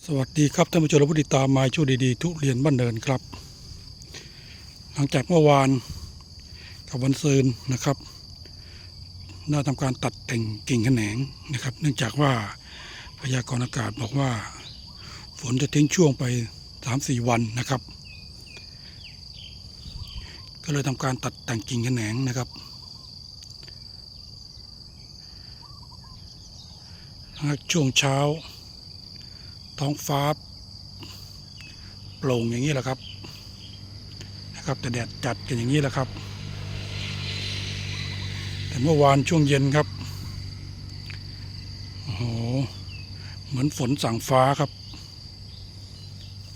สวัสดีครับท่านผู้ชมและผู้ติดตามมาช่วดีๆ ทุเรียนบ้านเนินครับ หลังจากเมื่อวานกับวันซืนนะครับได้ทำการตัดแต่งกิ่งแขนงนะครับ เนื่องจากว่าพยากรณ์อากาศบอกว่า ฝนจะทิ้งช่วงไป 3-4 วันนะครับ ก็เลยทำการตัดแต่งกิ่งแขนงนะครับช่วงเช้า ท้องฟ้าโปร่งอย่างนี้แหละครับนะครับแต่แดดจัดกันอย่างนี้แหละครับ แต่เมื่อวานช่วงเย็นครับโอ้โหเหมือนฝนสั่งฟ้าครับ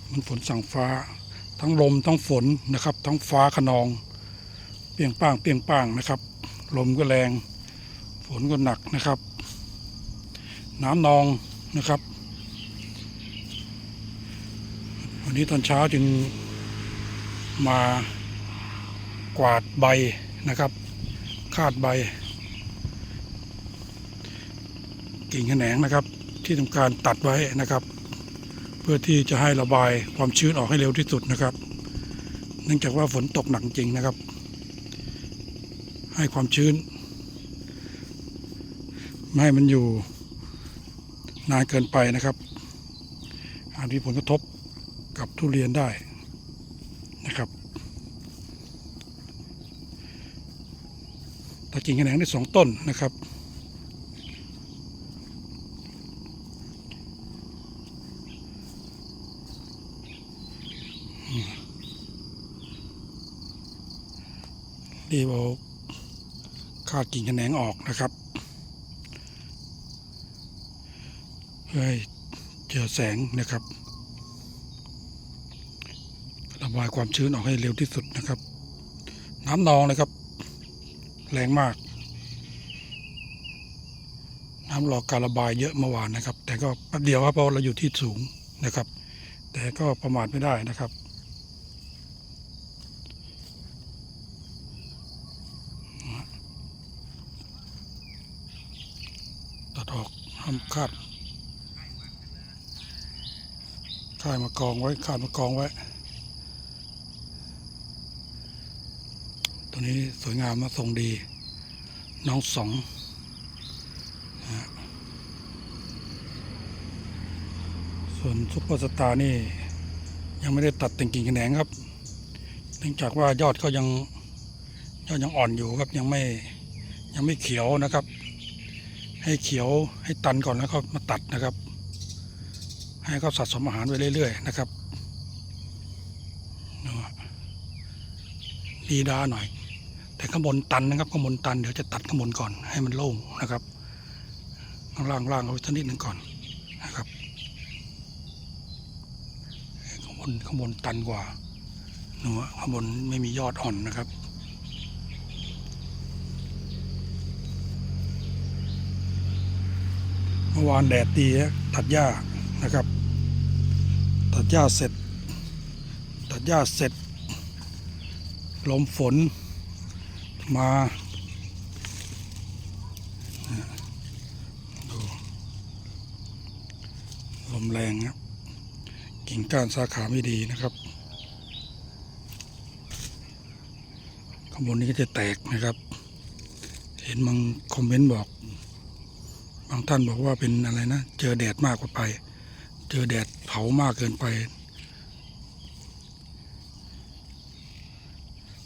เหมือนฝนสั่งฟ้า ทั้งลมทั้งฝนนะครับ ทั้งฟ้าขนอง เปียงป้างเปียงป้างนะครับ ลมก็แรง ฝนก็หนักนะครับ น้ำนองนะครับ วันนี้ตอนเช้าจึงมากวาดใบนะครับ คาดใบ กิ่งแขนงนะครับ ที่ทำการตัดไว้นะครับ เพื่อที่จะให้ระบายความชื้นออกให้เร็วที่สุดนะครับ เนื่องจากว่าฝนตกหนักจริงนะครับ ให้ความชื้น ไม่ให้มันอยู่นานเกินไปนะครับอาจมีผลกระทบ กับทุเรียนได้นะครับตัดกิ่งแขนงได้สองต้นนะครับ รีบเอาคาดกิ่งแขนงออกนะครับเพื่อให้เจอแสงนะครับ ระบายความชื้นออกให้เร็วที่สุดนะครับ น้ำนองเลยครับ แรงมาก น้ำรอการระบายเยอะเมื่อวานนะครับ แต่ก็แป๊บเดียวครับเพราะเราอยู่ที่สูงนะครับ แต่ก็ประมาทไม่ได้นะครับตัดออกทำคาดค่ายมากองไว้คาดมากองไว้ ตัวนี้สวยงามมาทรงดี น้องสองนะส่วนซุปเปอร์สตาร์นี่ ยังไม่ได้ตัดแต่งกิ่งแขนงครับ เนื่องจากว่ายอดเขายังยอดยังอ่อนอยู่ครับยังไม่ยังไม่เขียวนะครับ ให้เขียวให้ตันก่อนแล้วก็มาตัดนะครับ ให้เขาสะสมอาหารไปเรื่อย ๆ นะครับนะฮะดีดาหน่อย แต่ข้างบนตันนะครับข้างบนตันเดี๋ยวจะตัดข้างบนก่อนให้มันโล่งนะครับข้างล่างล่างเอาไว้สักนิดหนึ่งก่อนนะครับข้างบนข้างบนตันกว่าหนูข้างบนไม่มียอดอ่อนนะครับเมื่อวานแดดดีฮะตัดหญ้านะครับ ตัดหญ้าเสร็จ ตัดหญ้าเสร็จลมฝน มา ดู ลมแรงครับกิ่งก้านสาขาไม่ดีนะครับ ข้างบนนี้ก็จะแตกนะครับ เห็นบางคอมเมนต์บอก บางท่านบอกว่าเป็นอะไรนะ เจอแดดมากกว่าไป เจอแดดเผามากเกินไป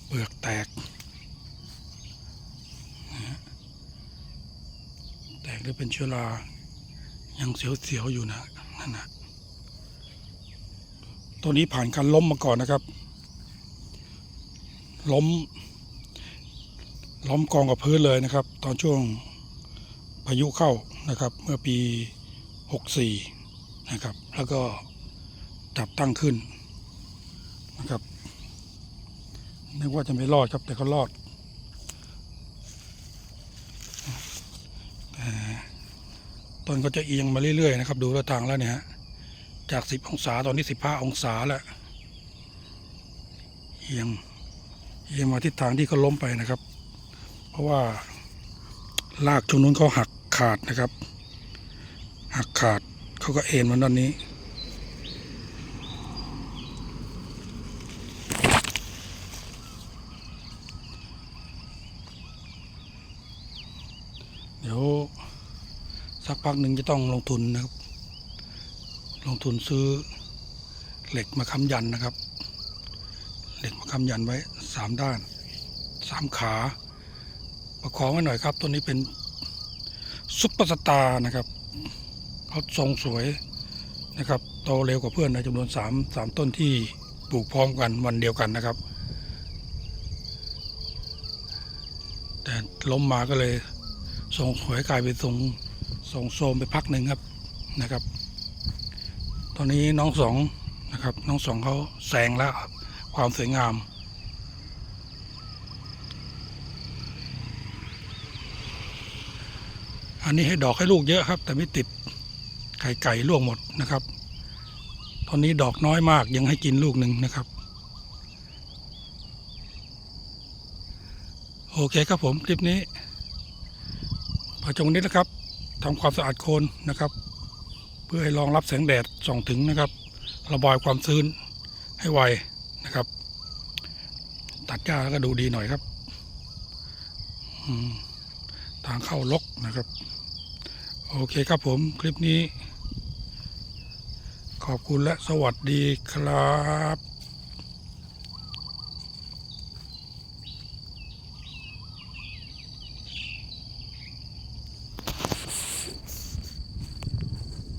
เปลือกแตกนะฮะ แตกหรือเป็นเชื้อรายังเสียวๆอยู่นะนั่นนะตัวนี้ผ่านการล้มมาก่อนนะครับ ล้ม ล้มกองกับพื้นเลยนะครับ ตอนช่วงพายุเข้านะครับ เมื่อปี 64 นะครับ แล้วก็จับตั้งขึ้นนะครับนึกว่าจะไม่รอดครับแต่ก็รอดแต่ ต้นก็จะเอียงมาเรื่อยๆนะครับ ดูท่าทางแล้วเนี่ยฮะจากสิบองศาตอนนี้สิบห้าองศาแล้วเอียงเอียงมาทิศทางที่เขาล้มไปนะครับ เพราะว่าลากช่วงนู้นเขาหักขาดนะครับ หักขาดเขาก็เอ็นมาด้านนี้ักพักหนึ่งจะต้องลงทุนนะครับ ลงทุนซื้อเหล็กมาค้ำยันนะครับ เหล็กมาค้ำยันไว้สามด้านสามขา ประคองไว้หน่อยครับต้นนี้เป็นซุปเปอร์สตาร์นะครับเขาทรงสวยนะครับโตเร็วกว่าเพื่อนในจำนวนสามสามต้นที่ปลูกพร้อมกันวันเดียวกันนะครับ แต่ล้มมาก็เลยทรงสวยกลายเป็นทรง ทรงโทรมไปพักหนึ่งครับนะครับ ตอนนี้น้องสองนะครับ น้องสองเขาแซงแล้วครับความสวยงามอันนี้ให้ดอกให้ลูกเยอะครับ แต่ไม่ติดไข่ไก่ล่วงหมดนะครับ ตอนนี้ดอกน้อยมากยังให้กินลูกหนึ่งนะครับ โอเคครับผมคลิปนี้พอจงนี้นะครับ ทำความสะอาดโคนนะครับ เพื่อให้รองรับแสงแดดส่องถึงนะครับ ระบายความชื้นให้ไวนะครับ ตัดหญ้าก็ดูดีหน่อยครับทางเข้าลกนะครับ โอเคครับผมคลิปนี้ ขอบคุณและสวัสดีครับ